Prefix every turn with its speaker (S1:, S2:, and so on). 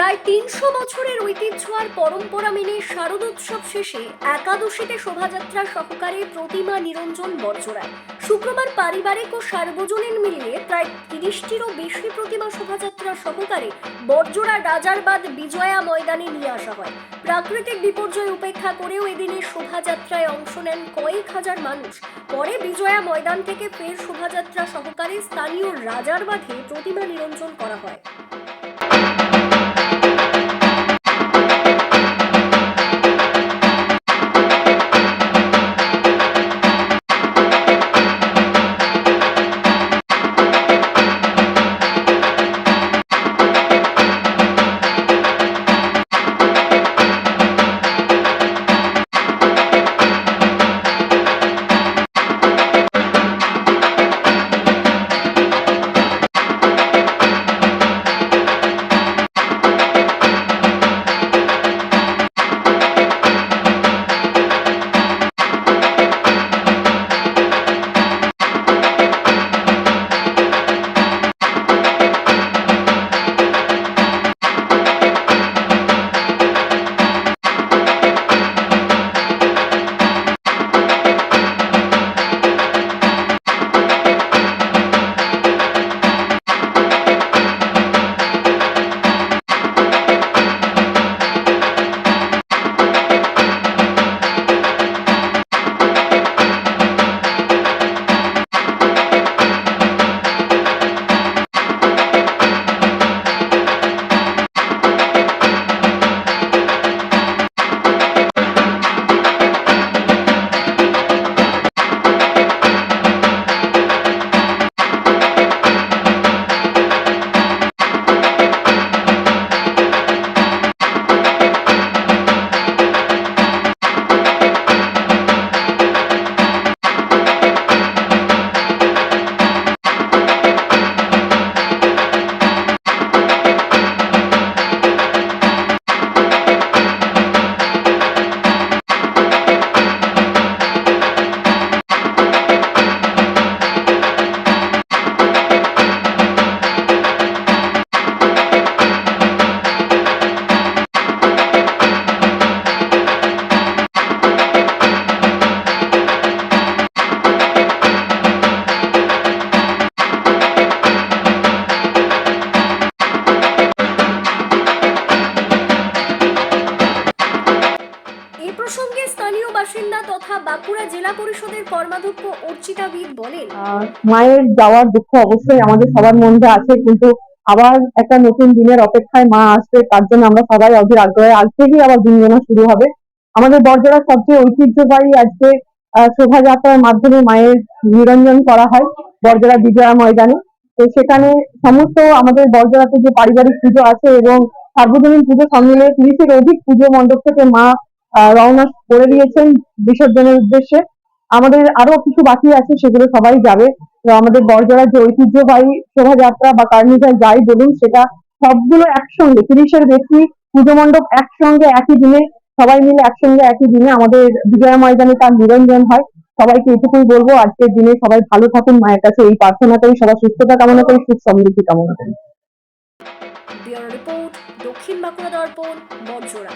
S1: প্রায় তিনশো বছরের ঐতিহ্য আর পরম্পরা মেনে শারদোৎসব শেষে একাদশীতে শোভাযাত্রা সহকারে প্রতিমা নিরঞ্জন বর্জরায় শুক্রবার পারিবারিক ও সার্বজনীন মিলিয়ে প্রায় তিরিশটিরও বেশি প্রতিমা শোভাযাত্রা সহকারে বর্জরা রাজারবাদ বিজয়া ময়দানে নিয়ে আসা হয়। প্রাকৃতিক বিপর্যয় উপেক্ষা করেও এদিনের শোভাযাত্রায় অংশ নেন কয়েক হাজার মানুষ। পরে বিজয়া ময়দান থেকে ফের শোভাযাত্রা সহকারে স্থানীয় রাজারবাঁধে প্রতিমা নিরঞ্জন করা হয়। বাসিন্দা তথা বাঁকুড়া জেলা পরিষদের কর্মাধ্যক্ষ অর্চিতা বলেন
S2: মায়ের যাওয়ার দুঃখ অবশ্যই আমাদের সবার আছে, কিন্তু আবার একটা নতুন দিনের অপেক্ষায় মা আসবে, তার জন্য আমরা সবাই অধীর আগ্রহে আজ থেকেই আবার শুরু হবে। আমাদের বর্জরার সবচেয়ে ঐতিহ্যবাহী আজকে শোভাযাত্রার মাধ্যমে মায়ের নিরঞ্জন করা হয় বর্জরা বিজয়া ময়দানে। তো সেখানে সমস্ত আমাদের বর্জরাতে যে পারিবারিক পুজো আছে এবং সার্বজনীন পুজো সম্মিলে তিরিশের অধিক পুজো মণ্ডপ থেকে মা রওনা করে দিয়েছেন বিসর্জনের উদ্দেশ্যে। আমাদের আরও কিছু বাকি আছে, সেগুলো সবাই যাবে। তো আমাদের বরজরার যে ঐতিহ্যবাহী শোভাযাত্রা বা কার্নিভাল যাই বলুন, সেটা সবগুলো একসঙ্গে, তিরিশের বেশি পুজো মণ্ডপ একসঙ্গে, একই দিনে, সবাই মিলে একসঙ্গে, একই দিনে আমাদের বিজয়া ময়দানে তার নিরঞ্জন হয়। সবাইকে এটুকুই বলব, আজকের দিনে সবাই ভালো থাকুন, মায়ের কাছে এই প্রার্থনা করি সুস্থতা কামনা করি, সুখ সমৃদ্ধি কামনা করি।
S1: দক্ষিণ বাঁকুড়া দর্পণ বর্জরা